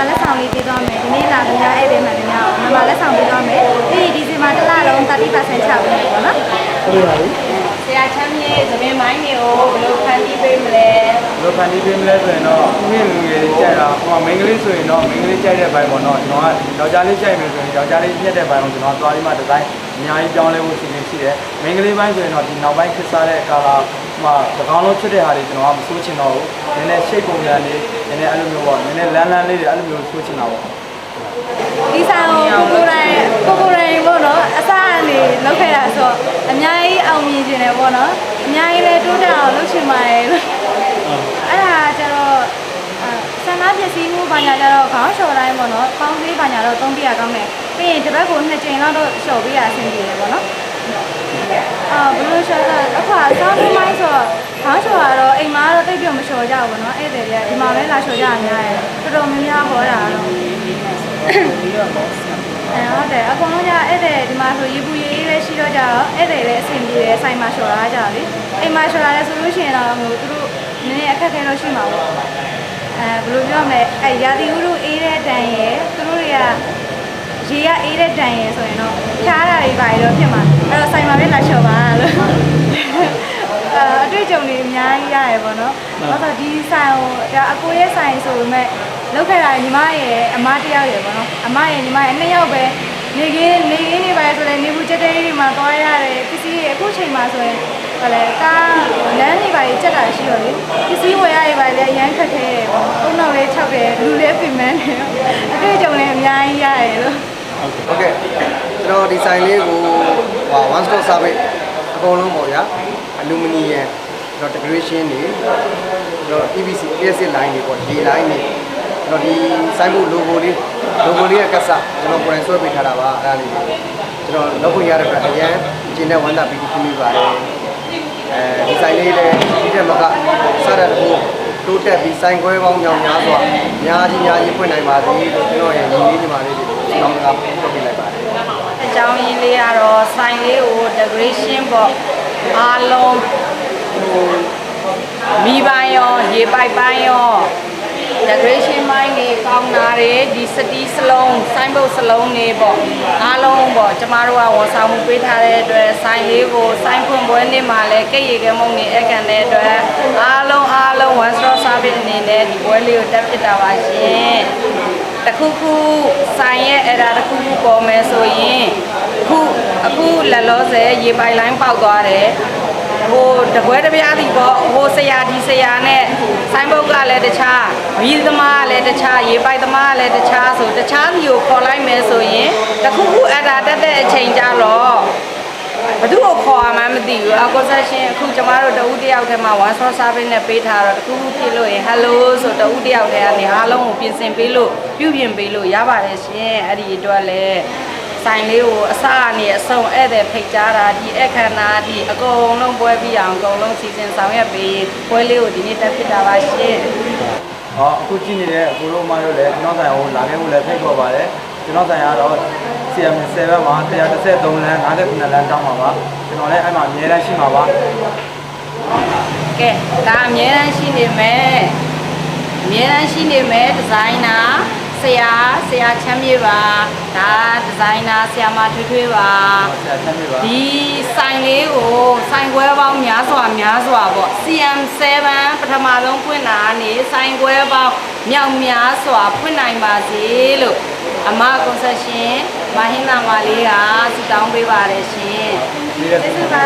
ဘာလက်ဆောင်လေးပေးသွားမယ်ဒီနေ့လာခင်ဗျာအဲ့ဒီမှာခင်ဗျာမဘာလက်ဆောင်ပေးသွားမယ်ပြီးဒီစီမှာတစ်လလုံး30%ချပေးမယ်ပေါ့နော်ဟုတ်ပါပြီဆရာချမ်းမြေသမင်းမိုင်းတွေကိုဘယ်လိုဖန်တီးပေးမလဲဘယ်လိုဖန်တီးပေးမလဲဆိုရင်တော့မြင့်လူငယ်တွေကြိုက်တာဟိုမင်္ဂလိပ်ဆိုရင်တော့မင်္ဂလိပ်ကြိုက်တဲ့ဘိုင်ပေါ့နော်ကျွန်တော်ကယောက်ျားလေးကြိုက်မယ်ဆိုရင်ယောက်ျားလေးညက်တဲ့ဘိုင်ကိုကျွန်တော်သွားပြီးမှဒီဇိုင်းအများကြီးပြောင်းလဲဖို့စီစဉ်ရှိတယ်မင်္ဂလိပ်ဘိုင်းဆိုရင်တော့ဒီနောက်ပိုင်းခေတ်စားတဲ့ကာလာ မှာသကောင်းလုံးဖြစ်တဲ့ဟာတွေကျွန်တော်ကမစိုးချင်တော့ဘူးနည်းနည်းရှိတ်ပုံစံလေးနည်းနည်းအဲ့လိုမျိုးပေါ့နည်းနည်းလန်းလန်းလေးတွေအဲ့လိုမျိုးစိုးချင်တာပေါ့ဒီဆိုင်ကိုကိုကိုရိုင်းကိုကိုရိုင်းပေါ့နော်အစားအနေလောက်ခဲ့တာဆိုတော့အများကြီးအောင်မြင်ခြင်းတယ်ပေါ့နော်အများကြီးလည်းတိုးတက်အောင်လုပ်ချင်ပါတယ်လို့အဲ့ဒါကျတော့အာဆန္ဒပစ္စည်းမှုဘာညာကျတော့ခေါင်းလျှော်တိုင်းပေါ့နော်ပေါင်းစည်းဘာညာတော့သုံးပြရကောင်းတယ်ပြီးရင်တစ်ပတ်ကိုနှစ်ကြိမ်လောက်တော့လျှော်ပေးရအဆင်ပြေတယ်ပေါ့နော်အာဘယ်လိုလျှော်လဲအခုအစားမမိုင်းဆိုတော့ ခေါင်းလျှော်ကတော့အိမ်မှာတော့တိတ်ပြုံမလျှော်ကြဘူးပေါ့နော်ဧည့်သည်တွေကဒီမှာပဲလာလျှော်ကြရများတယ်တော်တော်များများဟောတာတော့အဲဟုတ်တယ်အကုန်လုံးကဧည့်သည်ဒီမှာဆိုရေပူရေအေးလည်းရှိတော့ကြတော့ဧည့်သည်လည်းအဆင်ပြေတယ်ဆိုင်မှာလျှော်ရကြလေအိမ်မှာလျှော်ရတယ်ဆိုလို့ရှိရင်တော့ဟိုသူတို့နည်းနည်းအခက်အခဲတော့ရှိမှာပေါ့အဲဘယ်လိုပြောမလဲအဲရာသီဥတုအေးတဲ့တန်ရယ်သူတို့တွေကရေကအေးတဲ့တန်ရယ်ဆိုရင်တော့ဖြားတာတွေပါရတော့ဖြစ်မှာအဲ့တော့ဆိုင်မှာပဲလာလျှော်ပါလို့ အဲအတွေ့အကြုံတွေအများကြီးရတယ်ပေါ့နော်။ဘာလို့ဒီဆိုင်ကိုဒါအကိုရဲ့ဆိုင်ဆိုပေမဲ့လောက်ခဲ့တာညီမရဲ့အမတယောက်ရယ်ပေါ့နော်။အမရဲ့ညီမရဲ့နှစ်ယောက်ပဲနေခင်းနေခင်းနေပါလေဆိုလည်းနေဘူးကြက်တဲလေးတွေမှာသွားရတယ်ပစ္စည်းတွေအခုချိန်မှာဆိုရင်ဟိုလေကားလမ်းတွေပါကြီးကြက်တာရှိတော့လေပစ္စည်းဝယ်ရရပါလေအရန်ခက်ခဲတယ်ပေါ့။ုံနောက်လေး၆တယ်လူလေးပြင်မန်းတယ်အတွေ့အကြုံလည်းအများကြီးရတယ်လို့ဟုတ်ကဲ့ကျွန်တော်ဒီဆိုင်လေးကိုဟို one stop service အကုန်လုံးပေါ့ဗျာ အလူမီနီယံကျွန်တော် decoration တွေကျွန်တော် PVC plastic line တွေပေါ့ဒီ line တွေကျွန်တော်ဒီဆိုင်ဖို့ logo လေး logo လေးရဲ့ကတ်စကျွန်တော်ကိုယ်တိုင်ဆွဲပေးထားတာပါအဲ့ဒါလေးကိုကျွန်တော်လုပ်ခွင့်ရတဲ့အတွက်အရန်ကျင်းတဲ့ဝမ်းသာပြီးပြီးမိပါတယ်အဲဒီဆိုင်လေးလည်းဒီတက်မကစတဲ့တခုတိုးတက်ပြီးဆိုင်ခွဲပေါင်းညောင်များစွာအများကြီးအများကြီးဖွင့်နိုင်ပါစေလို့ကျွန်တော်ရဲ့ညီလေးညီမလေးတွေကိုတောင်းတတာလုပ်ပေးလိုက်ပါတယ်အကြောင်းရင်းလေးကတော့ဆိုင်လေးကို decoration ပေါ့ အားလုံးဟိုမိပိုင်းရောရေပိုက်ပိုင်းရော decoration ပိုင်းတွေကောင်းတာတွေဒီစတီးစလုံးဆိုင်းဘုတ်စလုံးတွေပေါ့အားလုံးပေါ့ကျမတို့ကဝန်ဆောင်မှုပေးထားတဲ့အတွက်ဆိုင်လေးကိုဆိုင်းဖွင့်ပွဲနေ့မှာလည်းကိတ်ရီကမုံနေအကန်တဲ့အတွက်အားလုံးအားလုံး one stop service အနေနဲ့ဒီပွဲလေးကိုတက်ဖြစ်တာပါရှင်တခုခုဆိုင်ရဲ့အဲ့ဒါတခုခုပေါ်မယ်ဆိုရင် အခုအခုလက်လောဆယ်ရေပိုက်လိုင်းပေါက်သွားတယ်ဟိုတပွဲတစ်ပြားစီပေါ့ဟိုဆရာဒီဆရာနဲ့ဆိုင်းဘုတ်ကလည်းတခြားမီးသမားကလည်းတခြားရေပိုက်သမားကလည်းတခြားဆိုတခြားစီကိုခေါ်လိုက်မယ်ဆိုရင်တခုခုအတာတက်တဲ့အချိန်ကြတော့ဘသူ့ကိုခေါ်ရမှန်းမသိဘူးအကောဆက်ရှင်အခုကျမတို့တဦးတယောက်ထဲမှာ one stop service နဲ့ပေးထားတော့တခုခုဖြစ်လို့ရင် hello ဆိုတဦးတယောက်ထဲကနေအားလုံးကိုပြင်ဆင်ပေးလို့ပြုပြင်ပေးလို့ရပါတယ်ရှင်အဲ့ဒီအတွက်လည်း ဆိုင်လေးကိုအစကနေအဆုံးဧည့်သည်ဖိတ်ကြားတာဒီအခမ်းအနားဒီအကုန်လုံးပွဲပြီးအောင်အကုန်လုံးစီစဉ်ဆောင်ရွက်ပေးပွဲလေးကိုဒီနေ့တက်ဖြစ်တာပါရှင်။ဟောအခုကြည့်နေတဲ့အကိုတို့မတို့လည်းကျွန်တော်ဆိုင်ကိုလာခဲ့ဖို့လည်းဖိတ်ခေါ်ပါတယ်။ကျွန်တော်ဆိုင်ကတော့ CM7 မှာ133လမ်း59လမ်းတောင်းပါပါ။ကျွန်တော်လည်းအဲ့မှာအများတန်းရှိမှာပါကဲဒါအများတန်းရှိနေမယ်အများတန်းရှိနေမယ်ဒီဇိုင်နာ ဆရာဆရာချမ်းမြေပါဒါဒီဇိုင်နာဆရာမထွေးထွေးပါ။ဆရာချမ်းမြေပါဒီဆိုင်လေးကိုဆိုင်ခွဲပေါင်းများစွာများစွာပေါ့ CM7 ပထမဆုံးဖွင့်တာကနေဆိုင်ခွဲပေါင်းမြောက်များစွာဖွင့်နိုင်ပါစေလို့အမကွန်ဆက်ရှင်မဟင်းနာမလေးကဆုတောင်းပေးပါတယ်ရှင်။ဒီရက်ကျေးဇူးပါ